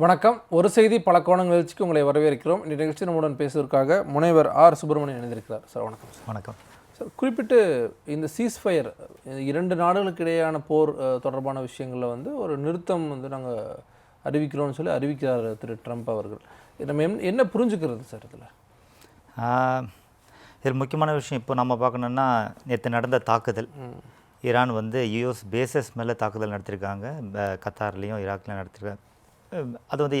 வணக்கம். ஒரு செய்தி பல கோணங்கள் நிகழ்ச்சிக்கு உங்களை வரவேற்கிறோம். இந்த நிகழ்ச்சி நம்முடன் பேசுவதற்காக முனைவர் ஆர் சுப்பிரமணியன் இணைந்திருக்கிறார். சார் வணக்கம். வணக்கம். சார் குறிப்பிட்டு இந்த சீஸ்ஃபயர் இரண்டு நாடுகளுக்கு இடையேயான போர் தொடர்பான விஷயங்களில் வந்து ஒரு நிறுத்தம் வந்து நாங்கள் அறிவிக்கிறோம்னு சொல்லி அறிவிக்கிறார் திரு ட்ரம்ப் அவர்கள். நம்ம என்ன- புரிஞ்சுக்கிறது சார் இதில்? இதில் முக்கியமான விஷயம் இப்போ நம்ம பார்க்கணுன்னா நேற்று நடந்த தாக்குதல். ஈரான் வந்து யூஎஸ் பேசஸ் மேலே தாக்குதல் நடத்தியிருக்காங்க கத்தார்லேயும் ஈராக்லையும் நடத்திருக்காங்க. அது வந்து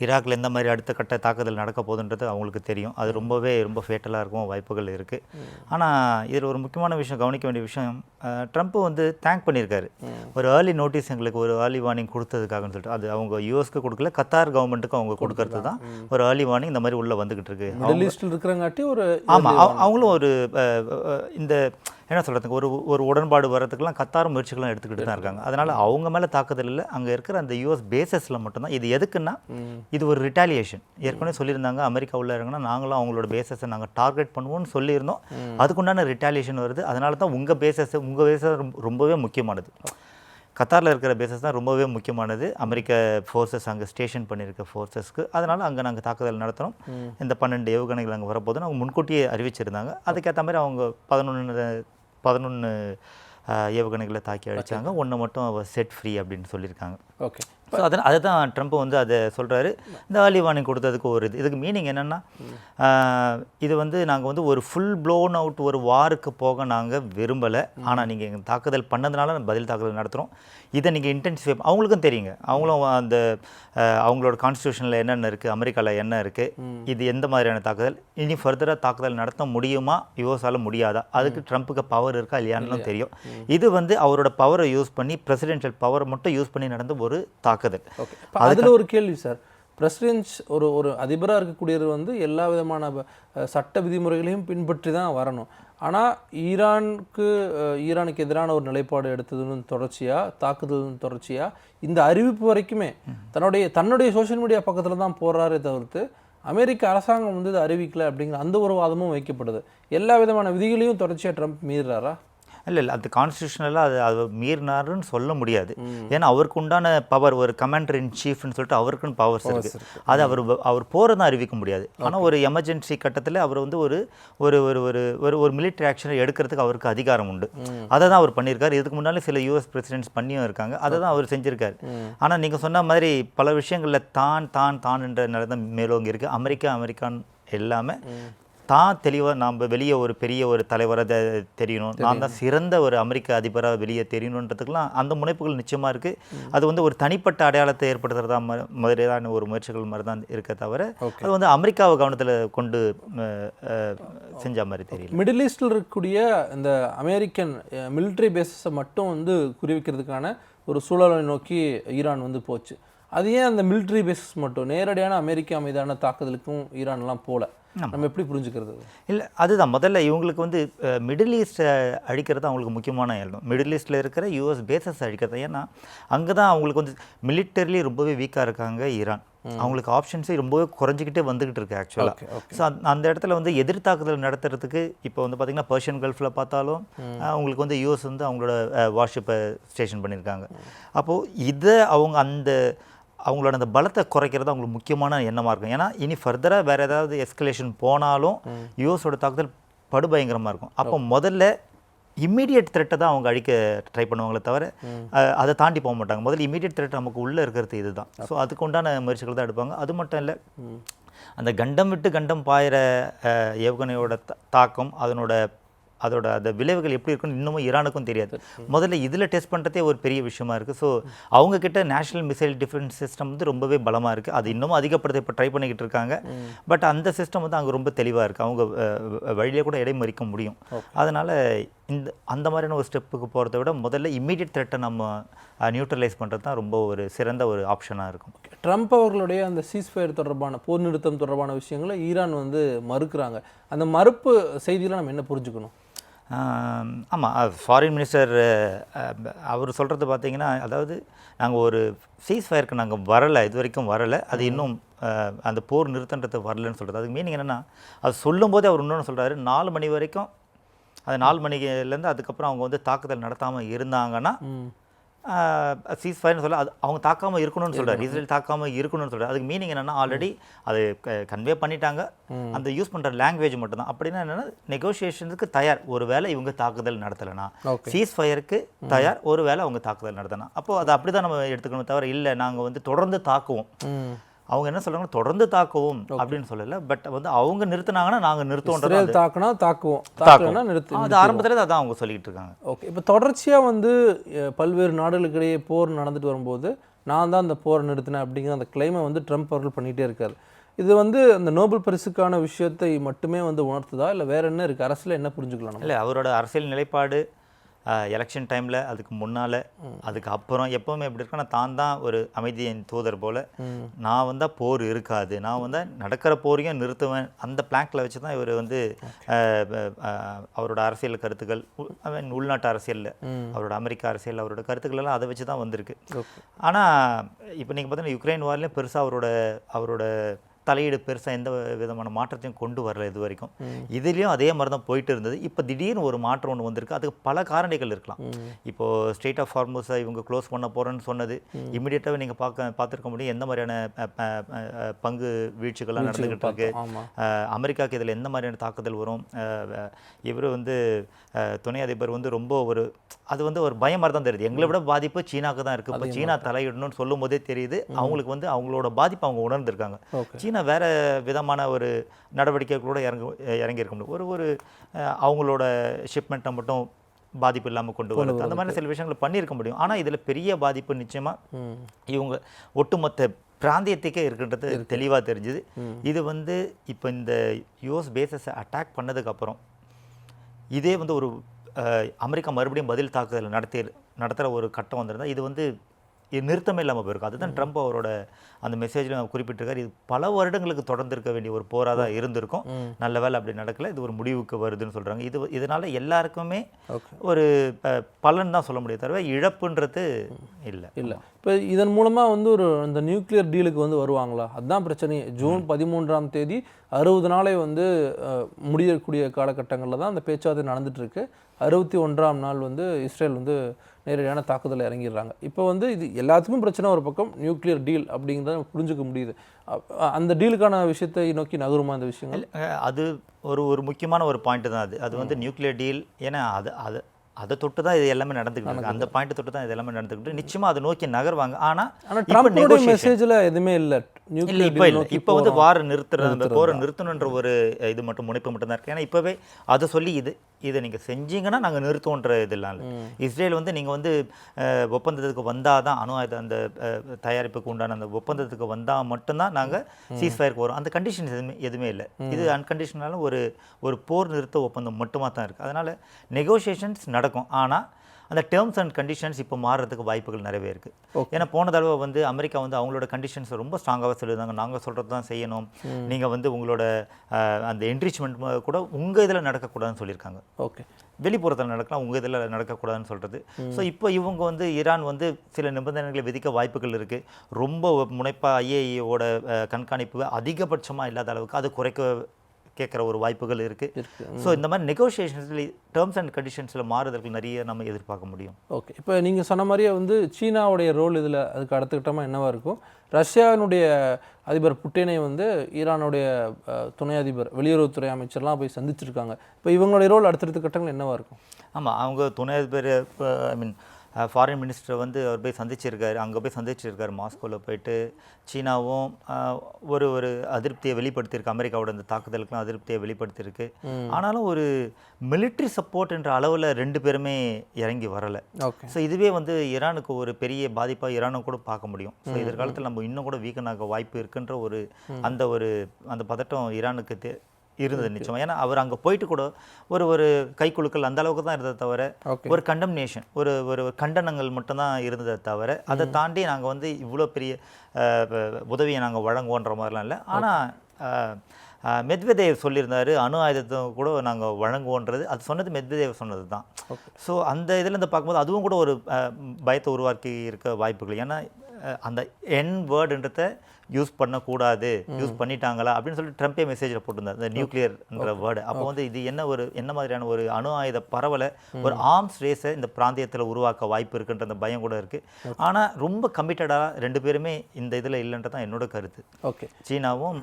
ஈராக்கில் எந்த மாதிரி அடுத்த கட்ட தாக்குதல் நடக்க போகுதுன்றது அவங்களுக்கு தெரியும். அது ரொம்பவே ரொம்ப ஃபேட்டலாக இருக்கும் வாய்ப்புகள் இருக்குது ஆனால் இதில் ஒரு முக்கியமான விஷயம் கவனிக்க வேண்டிய விஷயம் அஹ், ட்ரம்ப் வந்து தேங்க் பண்ணியிருக்காரு. ஒரு ஏர்லி நோட்டீஸ் எங்களுக்கு ஒரு ஏர்லி வார்னிங் கொடுத்ததுக்காகன்னு சொல்லிட்டு அது அவங்க யூஎஸ்க்கு கொடுக்கல கத்தார் கவர்மெண்ட்டுக்கு அவங்க கொடுக்கறது தான். ஒரு ஏர்லி வார்னிங் இந்த மாதிரி உள்ளே வந்துக்கிட்டு இருக்கு. இருக்கிறங்காட்டி ஒரு ஆமாம் அவங்களும் ஒரு இந்த என்ன சொல்கிறதுக்கு ஒரு ஒரு உடன்பாடு வர்றதுக்கெல்லாம் கத்தார் முயற்சிகளும் எடுத்துக்கிட்டு. தான் இருக்காங்க. அதனால் அவங்க மேலே தாக்குதல் இல்லை. அங்கே இருக்கிற அந்த யூஎஸ் பேசஸில் மட்டும்தான். இது எதுக்குன்னா இது ஒரு ரிட்டாலியேஷன் ஏற்கனவே சொல்லியிருந்தாங்க அமெரிக்கா உள்ள இறங்கினா நாங்களும் அவங்களோட பேசஸை நாங்கள் டார்கெட் பண்ணுவோம்னு சொல்லியிருந்தோம். அதுக்குண்டான ரிட்டாலியேஷன் வருது. அதனால தான் உங்கள் பேசஸ் உங்கள் பேசஸ் ரொம்பவே முக்கியமானது. கத்தாரில் இருக்கிற பேசஸ் தான் ரொம்பவே முக்கியமானது. அமெரிக்க ஃபோர்ஸஸ் அங்கே ஸ்டேஷன் பண்ணியிருக்க ஃபோர்ஸஸ்க்கு அதனால் அங்கே நாங்கள் தாக்குதல் நடத்துகிறோம் இந்த பன்னெண்டு ஏவுகணைகள் அங்கே வரப்போதுன்னு அவங்க முன்கூட்டியே அறிவிச்சிருந்தாங்க. அதுக்கேற்ற மாதிரி அவங்க பதினொன்று பதினொன்று ஏவுகணைகளை தாக்கி அழிச்சாங்க. ஒன்று மட்டும் அவ செட் ஃப்ரீ அப்படின்னு சொல்லியிருக்காங்க. ஓகே. ஸோ அதை அதை தான் ட்ரம்ப் வந்து அதை சொல்கிறாரு இந்த ஏர்லி வார்னிங் கொடுத்ததுக்கு ஒரு இது. இதுக்கு மீனிங் என்னென்னா இது வந்து நாங்கள் வந்து ஒரு ஃபுல் ப்ளோன் அவுட் ஒரு வாருக்கு போக நாங்கள் விரும்பலை. ஆனால் நீங்கள் எங்கள் தாக்குதல் பண்ணதுனால பதில் தாக்குதல் நடத்துகிறோம் இதை நீங்கள் இன்டென்சிஃபை அவங்களுக்கும் தெரியுங்க. அவங்களும் அந்த அவங்களோட கான்ஸ்டியூஷனில் என்னென்ன இருக்குது அமெரிக்காவில் என்ன இருக்குது இது எந்த மாதிரியான தாக்குதல் இனி ஃபர்தராக தாக்குதல் நடத்த முடியுமா யுஎஸால் முடியாதா? அதுக்கு ட்ரம்ப்புக்கு பவர் இருக்கா இல்லையான்னு தெரியும். இது வந்து அவரோட பவரை யூஸ் பண்ணி பிரசிடென்ஷியல் பவரை மட்டும் யூஸ் பண்ணி நடந்த ஒரு தாக்குதல். இப்போ அதில் ஒரு கேள்வி சார் பிரசிடென்ட் ஒரு ஒரு அதிபராக இருக்கக்கூடியவர் வந்து எல்லா விதமான சட்ட விதிமுறைகளையும் பின்பற்றி தான் வரணும். ஆனால் ஈரானுக்கு ஈரானுக்கு எதிரான ஒரு நிலைப்பாடு எடுத்ததுன்னு தொடர்ச்சியாக தாக்குதல் தொடர்ச்சியாக இந்த அறிவிப்பு வரைக்குமே தன்னுடைய தன்னுடைய சோஷியல் மீடியா பக்கத்தில் தான் போடுறாரே தவிர்த்து அமெரிக்க அரசாங்கம் வந்து இதை அறிவிக்கல அப்படிங்கிற அந்த ஒரு வாதமும் வைக்கப்படுது. எல்லா விதமான விதிகளையும் தொடர்ச்சியாக ட்ரம்ப் மீறுறாரா? இல்லை இல்லை. அது கான்ஸ்டியூஷனலாக அது அது மீறினாருன்னு சொல்ல முடியாது. ஏன்னா அவருக்கு உண்டான பவர் ஒரு கமாண்டர் இன் சீஃப்னு சொல்லிட்டு அவருக்குன்னு பவர்ஸ் இருக்குது அது அவர் அவர் போகிறத அறிவிக்க முடியாது. ஆனால் ஒரு எமர்ஜென்சி கட்டத்தில் அவர் வந்து ஒரு ஒரு ஒரு ஒரு ஒரு ஒரு மிலிட்டரி ஆக்ஷனை எடுக்கிறதுக்கு அவருக்கு அதிகாரம் உண்டு. அதை தான் அவர் பண்ணியிருக்காரு. இதுக்கு முன்னாலே சில யூஎஸ் பிரசிடென்ட்ஸ் பண்ணியும் இருக்காங்க. அதை தான் அவர் செஞ்சிருக்காரு. ஆனால் நீங்கள் சொன்ன மாதிரி பல விஷயங்களில் தான் தான் தான் என்ற நிலை தான் மேலோங்கி இருக்குது அமெரிக்கா அமெரிக்கான் எல்லாமே தான் தெளிவாக நாம் வெளியே ஒரு பெரிய ஒரு தலைவராக தெரியணும். நான் தான் சிறந்த ஒரு அமெரிக்க அதிபராக வெளியே தெரியணுன்றதுக்கெல்லாம் அந்த முனைப்புகள் நிச்சயமாக இருக்குது அது வந்து ஒரு தனிப்பட்ட அடையாளத்தை ஏற்படுத்துறதா ம- மாதிரியான ஒரு முயற்சிகள் மாதிரி தான் இருக்க தவிர அது வந்து அமெரிக்காவை கவனத்தில் கொண்டு செஞ்ச மாதிரி தெரியல. மிடில் ஈஸ்டில் இருக்கக்கூடிய இந்த அமெரிக்கன் மிலிட்ரி பேஸஸை மட்டும் வந்து குறிவிக்கிறதுக்கான ஒரு சூழலை நோக்கி ஈரான் வந்து போச்சு. அது ஏன் அந்த மிலிட்ரி பேஸஸ் மட்டும்? நேரடியான அமெரிக்கா மீதான தாக்குதலுக்கும் ஈரான்லாம் போல. நம்ம எப்படி புரிஞ்சுக்கிறது? இல்லை அதுதான். முதல்ல இவங்களுக்கு வந்து மிடில் ஈஸ்ட்டை அழிக்கிறது அவங்களுக்கு முக்கியமான இடம் மிடில் ஈஸ்ட்டில் இருக்கிற யூஎஸ் பேசஸ் அழிக்கிறது ஏன்னா அங்கே தான் அவங்களுக்கு வந்து மிலிட்டரிலி ரொம்பவே வீக்காக இருக்காங்க ஈரான். அவங்களுக்கு ஆப்ஷன்ஸே ரொம்பவே குறைஞ்சிக்கிட்டே வந்துக்கிட்டு இருக்கு ஆக்சுவலாக. ஸோ அந்த இடத்துல வந்து எதிர்த்தாக்குதல் நடத்துறதுக்கு இப்போ வந்து பார்த்திங்கன்னா பர்ஷியன் கல்ஃபில் பார்த்தாலும் அவங்களுக்கு வந்து யூஎஸ் வந்து அவங்களோட வார்ஷிப்பை ஸ்டேஷன் பண்ணியிருக்காங்க. அப்போது இதை அவங்க அந்த அவங்களோட அந்த பலத்தை குறைக்கிறது அவங்களுக்கு முக்கியமான எண்ணமாக இருக்கும். ஏன்னா இனி ஃபர்தராக வேறு ஏதாவது எஸ்கலேஷன் போனாலும் யூஎஸோட தாக்குதல் படுபயங்கரமாக இருக்கும். அப்போ முதல்ல இம்மீடியட் த்ரெட்டை தான் அவங்க அழிக்க ட்ரை பண்ணுவாங்களே தவிர அதை தாண்டி போக மாட்டாங்க. முதல்ல இம்மீடியட் த்ரெட் நமக்கு உள்ளே இருக்கிறது இதுதான். ஸோ அதுக்கு உண்டான முயற்சிகள் தான் எடுப்பாங்க. அது மட்டும் இல்லை அந்த கண்டம் விட்டு கண்டம் பாயிற ஏவுகணையோட தா- தாக்கம் அதனோட அதோட அந்த விளைவுகள் எப்படி இருக்குன்னு இன்னமும் ஈரானுக்கும் தெரியாது. முதல்ல இதில் டெஸ்ட் பண்ணுறதே ஒரு பெரிய விஷயமா இருக்குது ஸோ அவங்க கிட்ட நேஷனல் மிசைல் டிஃபென்ஸ் சிஸ்டம் வந்து ரொம்பவே பலமாக இருக்குது அது இன்னமும் அதிகப்படுத்த இப்போ ட்ரை பண்ணிக்கிட்டு இருக்காங்க. பட் அந்த சிஸ்டம் வந்து அங்கே ரொம்ப தெளிவாக இருக்குது அவங்க வழியிலே கூட இடைமறிக்க முடியும். அதனால் இந்த அந்த மாதிரியான ஒரு ஸ்டெப்புக்கு போகிறத விட முதல்ல இம்மீடியட் த்ரெட்டை நம்ம நியூட்ரலைஸ் பண்ணுறது தான் ரொம்ப ஒரு சிறந்த ஒரு ஆப்ஷனாக இருக்கும். ட்ரம்ப் அவர்களுடைய அந்த சீஸ்ஃபயர் தொடர்பான போர் நிறுத்தம் தொடர்பான விஷயங்களை ஈரான் வந்து மறுக்கிறாங்க. அந்த மறுப்பு செய்தியில் நம்ம என்ன புரிஞ்சுக்கணும்? ஆமாம் ஃபாரின் மினிஸ்டர் அவர் சொல்கிறது பார்த்தீங்கன்னா அதாவது நாங்கள் ஒரு சீஸ் ஃபயருக்கு நாங்கள் வரலை இது வரைக்கும் வரலை. அது இன்னும் அந்த போர் நிறுத்தன்றது வரலன்னு சொல்கிறது அதுக்கு மீனிங் என்னென்னா அது சொல்லும்போதே அவர் இன்னொன்று சொல்கிறாரு நாலு மணி வரைக்கும் அது நாலு மணிலேருந்து அதுக்கப்புறம் அவங்க வந்து தாக்குதல் நடத்தாமல் இருந்தாங்கன்னா சீஸ் ஃபயர்னு சொல்ல அது அவங்க தாக்காமல் இருக்கணும்னு சொல்கிறார் இஸ்ரேல் தாக்காமல் இருக்கணும்னு சொல்கிறார் அதுக்கு மீனிங் என்னன்னா ஆல்ரெடி அது கன்வே பண்ணிட்டாங்க. அந்த யூஸ் பண்ணுற லாங்குவேஜ் மட்டும்தான். அப்படின்னா என்னன்னா நெகோசியேஷனுக்கு தயார். ஒருவேளை இவங்க தாக்குதல் நடத்தலைனா சீஸ் ஃபயருக்கு தயார். ஒருவேளை அவங்க தாக்குதல் நடத்தலாம் அப்போ அதை அப்படி தான் நம்ம எடுத்துக்கணும் தவிர இல்லை நாங்கள் வந்து தொடர்ந்து தாக்குவோம். அவங்க என்ன சொல்றாங்க தொடர்ந்து தாக்குவோம் அப்படின்னு சொல்லல. பட் வந்து அவங்க நிறுத்துனாங்கன்னா நாங்கள் நிறுத்துவோன்றது இஸ்ரேல் தாக்குனா தாக்குவோம். தாக்கலன்னா நிறுத்து அது ஆரம்பத்துல அதான் அவங்க சொல்லிட்டு இருக்காங்க. ஓகே இப்போ தொடர்ச்சியாக வந்து பல்வேறு நாடுகளுக்கிடையே போர் நடந்துட்டு வரும்போது நான் தான் அந்த போரை நிறுத்தினேன் அப்படிங்கிற அந்த கிளைமை வந்து ட்ரம்ப் அவர்கள் பண்ணிகிட்டே இருக்காரு. இது வந்து அந்த நோபல் பரிசுக்கான விஷயத்தை மட்டுமே வந்து உணர்த்துதா? இல்லை வேற என்ன இருக்குது அரசில் என்ன புரிஞ்சுக்கலாம்? இல்லை அவரோட அரசியல் நிலைப்பாடு எலெக்ஷன் டைமில் அதுக்கு முன்னால் அதுக்கு அப்புறம் எப்போவுமே எப்படி இருக்குன்னா தான் தான் ஒரு அமைதியின் தூதர் போல். நான் வந்தால் போர் இருக்காது. நான் வந்தால் நடக்கிற போரையும் நிறுத்துவேன். அந்த பிளாங்க்ல வச்சு தான் இவர் வந்து அவரோட அரசியல் கருத்துக்கள் I mean, உள்நாட்டு அரசியலில் அவரோட அமெரிக்க அரசியல் அவரோட கருத்துக்கள் எல்லாம் அதை வச்சு தான் வந்திருக்கு ஆனால் இப்போ நீங்கள் பார்த்தீங்கன்னா யுக்ரைன் வார்லேயும் பெருசாக அவரோட அவரோட தலையீடு பெருசாக எந்த விதமான மாற்றத்தையும் கொண்டு வரல இது வரைக்கும். இதுலேயும் அதே மாதிரி தான் போயிட்டு இருந்தது. இப்போ திடீர்னு ஒரு மாற்றம் ஒன்று வந்திருக்கு. அதுக்கு பல காரணிகள் இருக்கலாம். இப்போது ஸ்டேட் ஆஃப் ஃபார்மஸை இவங்க க்ளோஸ் பண்ண போகிறேன்னு சொன்னது. இமிடியேட்டாகவே நீங்கள் பார்க்க பார்த்துருக்க முடியும் எந்த மாதிரியான பங்கு வீழ்ச்சிகள்லாம் நடந்துக்கிட்டு இருக்கு. அமெரிக்காவுக்கு இதில் எந்த மாதிரியான தாக்குதல் வரும்? இவர் வந்து துணை அதிபர் வந்து ரொம்ப ஒரு அது வந்து ஒரு பயம் மாதிரி தான் தெரியுது. எங்களை விட பாதிப்பு சீனாக்கு தான் இருக்குது இப்போ சீனா தலையிடணும்னு சொல்லும் போதே தெரியுது. அவங்களுக்கு வந்து அவங்களோட பாதிப்பு அவங்க உணர்ந்திருக்காங்க. ஓகே. சீனா வேற விதமான ஒரு நடவடிக்கை கூட இறங்க இறங்கியிருக்க முடியும்? ஒரு ஒரு அவங்களோட ஷிப்மெண்ட்டை மட்டும் பாதிப்பு இல்லாமல் கொண்டு வரது அந்த மாதிரி சில விஷயங்களை பண்ணியிருக்க முடியும். ஆனால் இதில் பெரிய பாதிப்பு நிச்சயமாக இவங்க ஒட்டுமொத்த பிராந்தியத்துக்கே இருக்கின்றது தெளிவாக தெரிஞ்சுது. இது வந்து இப்போ இந்த யூஎஸ் பேசஸை அட்டாக் பண்ணதுக்கப்புறம் இதே வந்து ஒரு அமெரிக்கா மறுபடியும் பதில் தாக்குதல் நடத்தி நடத்துகிற ஒரு கட்டம் வந்திருந்தா இது வந்து நிறுத்தமே இல்லாமல் போயிருக்கும். அதுதான் ட்ரம்ப் அவரோட அந்த மெசேஜில் குறிப்பிட்டிருக்காரு. இது பல வருடங்களுக்கு தொடர்ந்து இருக்க வேண்டிய ஒரு போராக தான் இருந்திருக்கும். நல்ல வேளை அப்படி நடக்கல. இது ஒரு முடிவுக்கு வருதுன்னு சொல்கிறாங்க இது இதனால எல்லாருக்குமே ஒரு பலன் தான் சொல்ல முடியும் தவிர இழப்புன்றது இல்லை. இல்லை. இப்போ இதன் மூலமாக வந்து ஒரு இந்த நியூக்ளியர் டீலுக்கு வந்து வருவாங்களா? அதுதான் பிரச்சனை. ஜூன் பதிமூன்றாம் தேதி அறுபது நாளை வந்து முடியக்கூடிய காலகட்டங்களில் தான் அந்த பேச்சுவார்த்தை நடந்துட்டு இருக்கு. அறுபத்தி ஒன்றாம் நாள் வந்து இஸ்ரேல் வந்து நேரடியான தாக்குதலை இறங்கிடுறாங்க. இப்போ வந்து இது எல்லாத்துக்கும் பிரச்சனை ஒரு பக்கம் நியூக்ளியர் டீல் அப்படிங்கிறத புரிஞ்சுக்க முடியுது. அந்த டீலுக்கான விஷயத்தை நோக்கி நகருமா அந்த விஷயங்கள்? அது ஒரு ஒரு முக்கியமான ஒரு பாயிண்ட் தான் அது. அது வந்து நியூக்ளியர் டீல் ஏன்னா அது அது அதை தொட்டு தான் இது எல்லாமே நடந்துக்கிட்டு இருக்கு. அந்த பாயிண்ட் தொட்டு தான் இது எல்லாமே நடந்துக்கிட்டு நிச்சயமா அதை நோக்கி நகர்வாங்க. ஆனா ஆனால் மெசேஜில் எதுவுமே இல்லை. இல்ல இப்போ இப்போ வந்து. வார நிறுத்துற அந்த போரை நிறுத்தணுன்ற ஒரு இது மட்டும் முனைப்பு மட்டும் தான் இருக்கு. ஏன்னா இப்போவே அதை சொல்லி இது இதை நீங்கள் செஞ்சீங்கன்னா நாங்கள் நிறுத்துவோன்ற இதெல்லாம் இல்லை. இஸ்ரேல் வந்து நீங்கள் வந்து ஒப்பந்தத்துக்கு வந்தால் தான் அணு ஆயுத அந்த தயாரிப்புக்கு உண்டான அந்த ஒப்பந்தத்துக்கு வந்தால் மட்டும்தான் நாங்கள் சீஸ் ஃபயருக்கு வரும். அந்த கண்டிஷன்ஸ் எதுவுமே எதுவுமே இல்லை. இது அன்கண்டிஷனலான ஒரு ஒரு போர் நிறுத்த ஒப்பந்தம் மட்டுமா தான் இருக்குது அதனால் நெகோசியேஷன்ஸ் நடக்கும். ஆனால் அந்த டேர்ம்ஸ் அண்ட் கண்டிஷன்ஸ் இப்போ மாறுறதுக்கு வாய்ப்புகள் நிறையவே இருக்குது. ஏன்னா போன தடவை வந்து அமெரிக்கா வந்து அவங்களோட கண்டிஷன்ஸ் ரொம்ப ஸ்ட்ராங்காக சொல்லியிருந்தாங்க. நாங்கள் சொல்கிறது தான் செய்யணும். நீங்கள் வந்து உங்களோட அந்த என்ரிச்மெண்ட் கூட உங்கள் இதில் நடக்கக்கூடாதுன்னு சொல்லியிருக்காங்க. ஓகே வெளிப்புறத்தில் நடக்கலாம் உங்கள் இதில் நடக்கக்கூடாதுன்னு சொல்கிறது ஸோ இப்போ இவங்க வந்து ஈரான் வந்து சில நிபந்தனைகளை விதிக்க வாய்ப்புகள் இருக்குது ரொம்ப முனைப்பாக ஐஏஇயோட கண்காணிப்பு அதிகபட்சமாக இல்லாத அளவுக்கு அது குறைக்க கேட்குற ஒரு வாய்ப்புகள் இருக்குது இருக்கு. ஸோ இந்த மாதிரி நெகோசியேஷன்ஸில் டேர்ம்ஸ் அண்ட் கண்டிஷன்ஸில் மாறுதல்கள் நிறைய நம்ம எதிர்பார்க்க முடியும். ஓகே இப்போ நீங்கள் சொன்ன மாதிரியே வந்து சீனாவுடைய ரோல் இதில் அதுக்கு அடுத்த கட்டமாக என்னவா இருக்கும்? ரஷ்யாவினுடைய அதிபர் புட்டினை வந்து ஈரானுடைய துணை அதிபர் வெளியுறவுத்துறை அமைச்சர்லாம் போய் சந்திச்சிருக்காங்க. இப்போ இவங்களுடைய ரோல் அடுத்தடுத்த கட்டங்கள் என்னவா இருக்கும்? ஆமாம் அவங்க துணை அதிபர் ஐ மீன் ஃபாரின் மினிஸ்டர் வந்து அவர் போய் சந்திச்சிருக்காரு. அங்கே போய் சந்திச்சிருக்காரு. மாஸ்கோவில் போயிட்டு சீனாவும் ஒரு ஒரு அதிருப்தியை வெளிப்படுத்தியிருக்கு. அமெரிக்காவோட இந்த தாக்குதலுக்குலாம் அதிருப்தியை வெளிப்படுத்தியிருக்கு. ஆனாலும் ஒரு military சப்போர்ட் என்ற அளவில் ரெண்டு பேருமே இறங்கி வரலை. ஸோ இதுவே வந்து ஈரானுக்கு ஒரு பெரிய பாதிப்பாக ஈரானும் கூட பார்க்க முடியும். ஸோ எதிர்காலத்தில் நம்ம இன்னும் கூட வீக்கன் ஆக வாய்ப்பு இருக்குன்ற ஒரு அந்த ஒரு அந்த பதட்டம் ஈரானுக்கு தே இருந்தது நிச்சயமா. ஏன்னா அவர் அங்கே போயிட்டு கூட ஒரு ஒரு கைக்குலுக்கள் அந்த அளவுக்கு தான் இருந்ததை தவிர ஒரு கண்டம்னேஷன் ஒரு ஒரு கண்டனங்கள் மட்டும்தான் இருந்ததை தவிர அதை தாண்டி நாங்கள் வந்து இவ்வளோ பெரிய உதவியை நாங்கள் வழங்குவோன்ற மாதிரிலாம் இல்லை. ஆனால் மெத்வதேவ் சொல்லியிருந்தாரு அணு ஆயுதத்தை கூட நாங்கள் வழங்குவோன்றது அது சொன்னது மெத்வதேவ் சொன்னது தான். ஸோ அந்த இதுலேருந்து பார்க்கும்போது அதுவும் கூட ஒரு பயத்தை உருவாக்கி இருக்க வாய்ப்புகள். ஏன்னா அந்த என் வேர்டுன்றத யூஸ் பண்ணக்கூடாது யூஸ் பண்ணிட்டாங்களா அப்படின்னு சொல்லிட்டு ட்ரம்ப்பே மெசேஜில் போட்டிருந்தார். இந்த நியூக்ளியர்ன்ற வேர்டு அப்போ வந்து இது என்ன ஒரு என்ன மாதிரியான ஒரு அணு ஆயுத பரவலை ஒரு ஆர்ம்ஸ் ரேஸை இந்த பிராந்தியத்தில் உருவாக்க வாய்ப்பு இருக்குன்ற அந்த பயம் கூட இருக்குது ஆனால் ரொம்ப கமிட்டடாக ரெண்டு பேருமே இந்த இதில் இல்லைன்றது தான் என்னோட கருத்து. ஓகே. சீனாவும்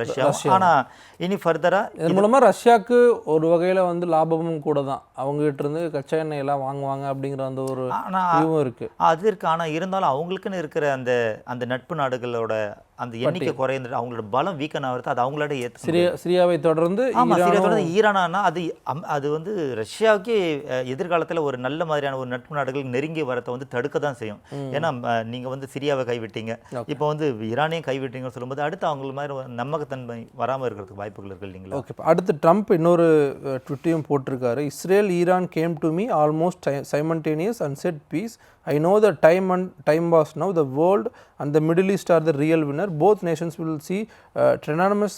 ரஷ்யாவும். ஆனால் இனி ஃபர்தராக இதன் மூலமா ரஷ்யாவுக்கு ஒரு வகையில வந்து லாபமும் கூட தான். அவங்க கிட்ட இருந்து கச்சா எண்ணெய் எல்லாம் வாங்குவாங்க அப்படிங்கிற அந்த ஒரு ஆனால் இதுவும் இருக்கு. அது இருக்கு. ஆனால் இருந்தாலும் அவங்களுக்குன்னு இருக்கிற அந்த அந்த நட்பு நாடுகளோட that. அந்த எண்ணிக்கை குறைந்துட்டு அவங்களோட பலம் வீக்கன் ஆகிறது அது அவங்களோட ஏற்ற சிரியா சிரியாவை தொடர்ந்து சிரியா தொடர்ந்து ஈரானா அது அது வந்து ரஷ்யாவுக்கே எதிர்காலத்துல ஒரு நல்ல மாதிரியான ஒரு நட்பு நாடுகள் நெருங்கி வரத்தை வந்து தடுக்க தான் செய்யும். ஏன்னா அஹ், நீங்க வந்து சிரியாவை கைவிட்டீங்க. இப்போ வந்து ஈரானையும் கைவிட்டீங்கன்னு சொல்லும்போது அடுத்து அவங்கள மாதிரி நம்பகத்தன்மை வராம இருக்கிறதுக்கு வாய்ப்புகள் இருக்கு இல்லைங்களா? ஓகே அடுத்து ட்ரம்ப் இன்னொரு ட்விட்டையும் போட்டிருக்காரு. Israel Iran came to me almost simultaneous and said peace I know the time and time was now the world and the Middle East are the real winner both nations will see tremendous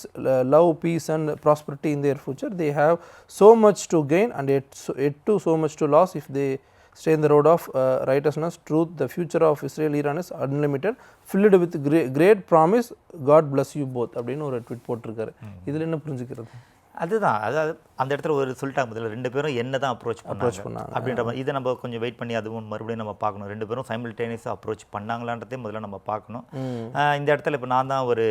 love peace and prosperity in their future they have so much to gain and yet, so, yet too so much to loss if they stay in the road of uh, righteousness truth the future of israel iran is unlimited filled with great, great promise god bless you both அப்படின்னு ஒரு tweet போட்டிருக்காரு இதில் என்ன புரிஞ்சுக்கிறது அதுதான். அதாவது அந்த இடத்துல ஒரு சொல்லிட்டாங்க முதல்ல ரெண்டு பேரும் என்ன தான் அப்ரோச் பண்ணாங்க பண்ணாங்க. அப்படின்ற மாதிரி. இதை நம்ம கொஞ்சம் வெயிட் பண்ணி அதுவும் மறுபடியும் நம்ம பார்க்கணும். ரெண்டு பேரும் சைமில்டேனியஸாக அப்ரோச் பண்ணாங்களான்றதே முதல்ல நம்ம பார்க்கணும். இந்த இடத்துல இப்போ நான் தான் ஒரு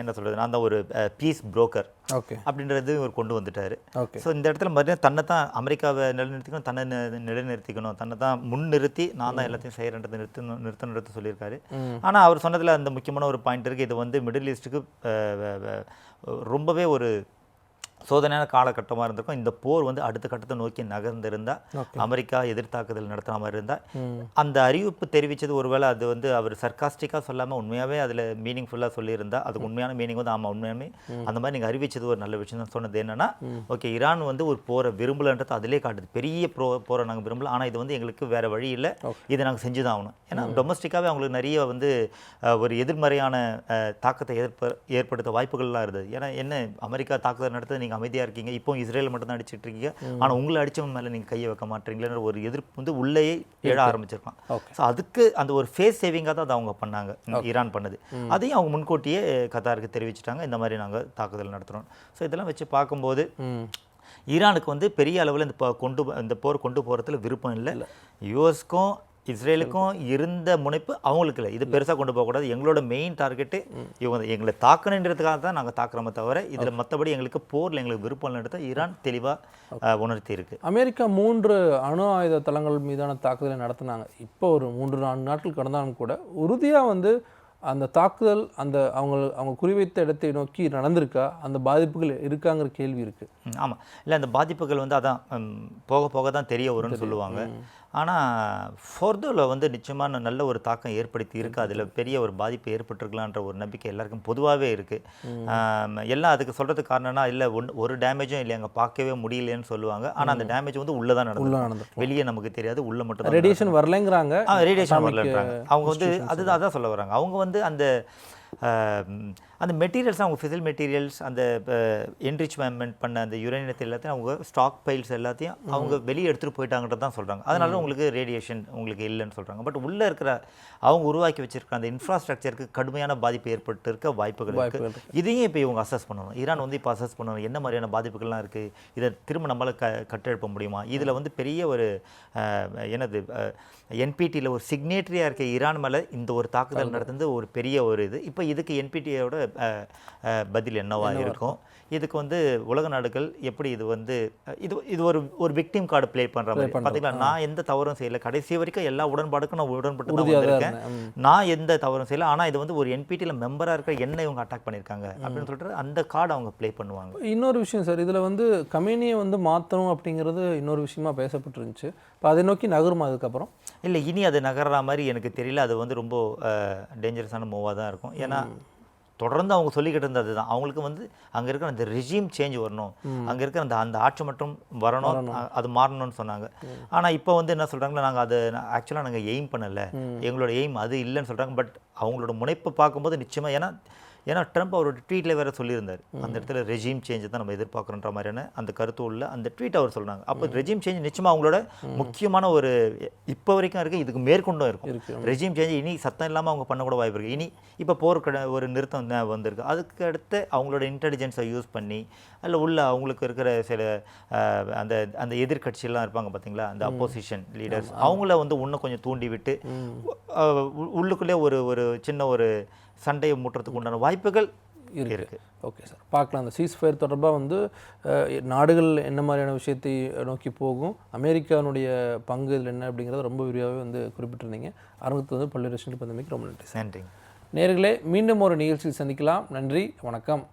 என்ன சொல்கிறது நான் தான் ஒரு பீஸ் புரோக்கர் ஓகே. அப்படின்றது இவர் கொண்டு வந்துட்டாரு. ஓகே. ஸோ இந்த இடத்துல மறுபடியும் தன்னை தான் அமெரிக்காவை நிலைநிறுத்திக்கணும் தன்னை நிலைநிறுத்திக்கணும் தன்னை தான் முன் நிறுத்தி நான் தான் எல்லாத்தையும் செய்கிறேன்றது நிறுத்தணும் நிறுத்தணுன்றது சொல்லியிருக்காரு. ஆனால் அவர் சொன்னதில் அந்த முக்கியமான ஒரு பாயிண்ட் இருக்குது இது வந்து மிடில் ஈஸ்ட்டுக்கு ரொம்பவே ஒரு சோதனையான காலகட்டமாக இருந்திருக்கும். இந்த போர் வந்து அடுத்த கட்டத்தை நோக்கி நகர்ந்திருந்தா அமெரிக்கா எதிர்த்தாக்குதல் நடத்துன மாதிரி இருந்தால் அந்த அறிவிப்பு தெரிவித்தது ஒருவேளை அது வந்து அவர் சர்க்காஸ்டிக்காக சொல்லாமல் உண்மையாகவே அதில் மீனிங்ஃபுல்லாக சொல்லியிருந்தா அதுக்கு உண்மையான மீனிங் வந்து ஆமாம் உண்மையாமே அந்த மாதிரி நீங்கள் அறிவிச்சது ஒரு நல்ல விஷயம் தான் சொன்னது. என்னன்னா ஓகே ஈரான் வந்து ஒரு போரை விரும்பலன்றது அதிலே காட்டுது. பெரிய ப்ரோ போரை நாங்கள் விரும்பல. ஆனால் இது வந்து எங்களுக்கு வேற வழி இல்லை. இதை நாங்கள் செஞ்சு தான் ஆகணும். ஏன்னா டொமஸ்டிக்காகவே அவங்களுக்கு நிறைய வந்து ஒரு எதிர்மறையான தாக்கத்தை ஏற்ப ஏற்படுத்த வாய்ப்புகள்லாம் இருந்தது. ஏன்னா என்ன அமெரிக்கா தாக்குதல் நடத்த நீங்கள் அமைதியாக இருக்கீங்க. இப்போ இஸ்ரேல் மட்டும் தான் அடிச்சிட்டு இருக்கீங்க. ஆனால் உங்களை அடிச்சவன் மேலே நீங்கள் கையை வைக்க மாட்டீங்களேன்ற ஒரு எதிர்ப்பு வந்து உள்ளேயே எழ Okay. ஸோ அதுக்கு அந்த ஒரு ஃபேஸ் சேவிங்காக தான் அதை அவங்க பண்ணாங்க. ஈரான் பண்ணது. அதையும் அவங்க முன்கூட்டியே கத்தாருக்கு தெரிவிச்சிட்டாங்க. இந்த மாதிரி நாங்கள் தாக்குதல் நடத்துகிறோம் ஸோ இதெல்லாம் வச்சு பார்க்கும்போது ஈரானுக்கு வந்து பெரிய அளவில் இந்த கொண்டு இந்த போர் கொண்டு போகிறதுல விருப்பம் இல்லை. யூஎஸ்க்கும் இஸ்ரேலுக்கும் இருந்த முனைப்பு அவங்களுக்கு இல்லை இது பெருசாக கொண்டு போகக்கூடாது. எங்களோட மெயின் டார்கெட்டு இவங்க. எங்களை தாக்கணுன்றதுக்காக தான் நாங்கள் தாக்குறோமே தவிர இதில் மற்றபடி எங்களுக்கு போரில் எங்களுக்கு விருப்பம் இல்லைன்றத ஈரான் தெளிவாக உணர்த்தி இருக்கு அமெரிக்கா மூன்று அணு ஆயுத தளங்கள் மீதான தாக்குதலை நடத்தினாங்க. இப்போ ஒரு மூன்று நான்கு நாட்கள் கடந்தாலும் கூட உறுதியாக வந்து அந்த தாக்குதல் அந்த அவங்க அவங்க குறிவைத்த இடத்தை நோக்கி நடந்திருக்கா? அந்த பாதிப்புகள் இருக்காங்கிற கேள்வி இருக்கு. ஆமாம் இல்லை அந்த பாதிப்புகள் வந்து அதான் போக போக தான் தெரிய வரும்னு சொல்லுவாங்க. ஆனால் ஃபர்தரில் வந்து நிச்சயமான நல்ல ஒரு தாக்கம் ஏற்படுத்தி இருக்கு. அதில் பெரிய ஒரு பாதிப்பு ஏற்பட்டிருக்கலான்ற ஒரு நம்பிக்கை எல்லாருக்கும் பொதுவாகவே இருக்குது எல்லாம் அதுக்கு சொல்கிறதுக்கு காரணம்னா இல்லை ஒன் ஒரு டேமேஜும் இல்லை அங்கே பார்க்கவே முடியலன்னு சொல்லுவாங்க. ஆனால் அந்த டேமேஜ் வந்து உள்ளே தான் நடந்தது வெளியே நமக்கு தெரியாது உள்ள மட்டும் தான் ரேடியேஷன் வரலைங்கிறாங்க. ரேடியேஷன் வரலன்றாங்க. அவங்க வந்து அதுதான் அதான் சொல்ல வராங்க. அவங்க வந்து அந்த அந்த மெட்டீரியல்ஸ் அவங்க ஃபிசில் மெட்டீரியல்ஸ் அந்த என்ரிச்மெண்ட் பண்ண அந்த யுரேனியத்தை எல்லாத்தையும் அவங்க ஸ்டாக் பைல்ஸ் எல்லாத்தையும் அவங்க வெளியே எடுத்துகிட்டு போயிட்டாங்கன்றது தான் சொல்கிறாங்க அதனால உங்களுக்கு ரேடியேஷன் உங்களுக்கு இல்லைன்னு சொல்கிறாங்க பட் உள்ளே இருக்கிற அவங்க உருவாக்கி வச்சிருக்கிற அந்த இன்ஃப்ராஸ்ட்ரக்சருக்கு கடுமையான பாதிப்பு ஏற்பட்டு இருக்க. வாய்ப்புகள் இருக்குது இதையும் இப்போ இவங்க அசஸ் பண்ணணும். ஈரான் வந்து இப்போ அசஸ் பண்ணணும். என்ன மாதிரியான பாதிப்புகள்லாம் இருக்குது இதை திரும்ப நம்மளால் க கட்டெழுப்ப முடியுமா? இதில் வந்து பெரிய ஒரு என்னது என்பிடியில் ஒரு சிக்னேட்டரியாக இருக்க ஈரான் மேலே இந்த ஒரு தாக்குதல் நடந்தது ஒரு பெரிய ஒரு இது. இப்போ இதுக்கு என்பிடியோட பதில் என்னவா இருக்கும்? இதுக்கு வந்து உலக நாடுகள் எப்படி இது வந்து இது இது ஒரு ஒரு விக்டிம் கார்டு ப்ளே பண்ணுற மாதிரி. பார்த்தீங்களா நான் எந்த தவறும் செய்யல. கடைசி வரைக்கும் எல்லா உடன்பாடுக்கும் நான் உடன்பட்டு தான் வந்திருக்கேன். நான் எந்த தவறும் செய்யல. ஆனால் இது வந்து ஒரு என்பிடியில் மெம்பராக இருக்கிற என்ன இவங்க அட்டாக் பண்ணியிருக்காங்க அப்படின்னு சொல்லிட்டு அந்த கார்டு அவங்க ப்ளே பண்ணுவாங்க. இன்னொரு விஷயம் சார் இதில் வந்து கம்பெனியை வந்து மாற்றணும் அப்படிங்கிறது இன்னொரு விஷயமா பேசப்பட்டிருந்துச்சு. இப்போ அதை நோக்கி நகருமா அதுக்கப்புறம்? இல்லை இனி அது நகர்ற மாதிரி எனக்கு தெரியல. அது வந்து ரொம்ப டேஞ்சரஸான மூவாக தான் இருக்கும். ஏன்னா தொடர்ந்து அவங்க சொல்லிக்கிட்டு இருந்தது தான். அவங்களுக்கு வந்து அங்கே இருக்கிற அந்த ரெஜிம் சேஞ்ச் வரணும். அங்கே இருக்கிற அந்த அந்த ஆட்சி மட்டும் வரணும். அது மாறணும்னு சொன்னாங்க. ஆனால் இப்போ வந்து என்ன சொல்கிறாங்களா நாங்கள் அது ஆக்சுவலாக நாங்கள் எய்ம் பண்ணலை. எங்களோட எய்ம் அது இல்லைன்னு சொல்கிறாங்க பட் அவங்களோட முனைப்பை பார்க்கும்போது நிச்சயமாக ஏன்னா ஏன்னா ட்ரம்ப் அவரோட ட்வீட்டில் வேற சொல்லியிருந்தார். அந்த இடத்துல ரெஜிம் சேஞ்சை தான் நம்ம எதிர்பார்க்குறோன்ற மாதிரியான அந்த கருத்து உள்ள அந்த ட்வீட் அவர் சொல்றாங்க. அப்போ ரெஜிம் சேஞ்ச் நிச்சயமாக அவங்களோட முக்கியமான ஒரு இப்போ வரைக்கும் இருக்குது இதுக்கு மேற்கொண்டும் இருக்கும். இருக்கு ரெஜிம் சேஞ்ச் இனி சத்தம் இல்லாமல் அவங்க பண்ண கூட வாய்ப்பு இருக்குது இனி இப்போ போர் ஒரு நிறுத்தம் வந்திருக்கு. அதுக்கு அடுத்து அவங்களோட இன்டெலிஜென்ஸை யூஸ் பண்ணி அதில் உள்ள அவங்களுக்கு இருக்கிற சில அந்த அந்த எதிர்க்கட்சியெல்லாம் இருப்பாங்க பார்த்தீங்களா அந்த அப்போசிஷன் லீடர்ஸ் அவங்கள வந்து இன்னும் கொஞ்சம் தூண்டி விட்டு உள்ளுக்குள்ளே ஒரு ஒரு சின்ன ஒரு சண்டையை மூட்டுறதுக்கு உண்டான வாய்ப்புகள் இருக்கு. இருக்கு. ஓகே சார் பார்க்கலாம். அந்த சீஸ்ஃபயர் தொடர்பாக வந்து நாடுகள் என்ன மாதிரியான விஷயத்தை நோக்கி போகும் அமெரிக்காவுடைய பங்கு இதில் என்ன அப்படிங்கிறத ரொம்ப விரிவாகவே வந்து குறிப்பிட்டிருந்தீங்க. அரங்கத்து வந்து பல்வேறு விஷயங்கள் பந்தமைக்கு ரொம்ப நன்றி நன்றிங்க. நேர்களே மீண்டும் ஒரு நிகழ்ச்சியில் சந்திக்கலாம். நன்றி வணக்கம்.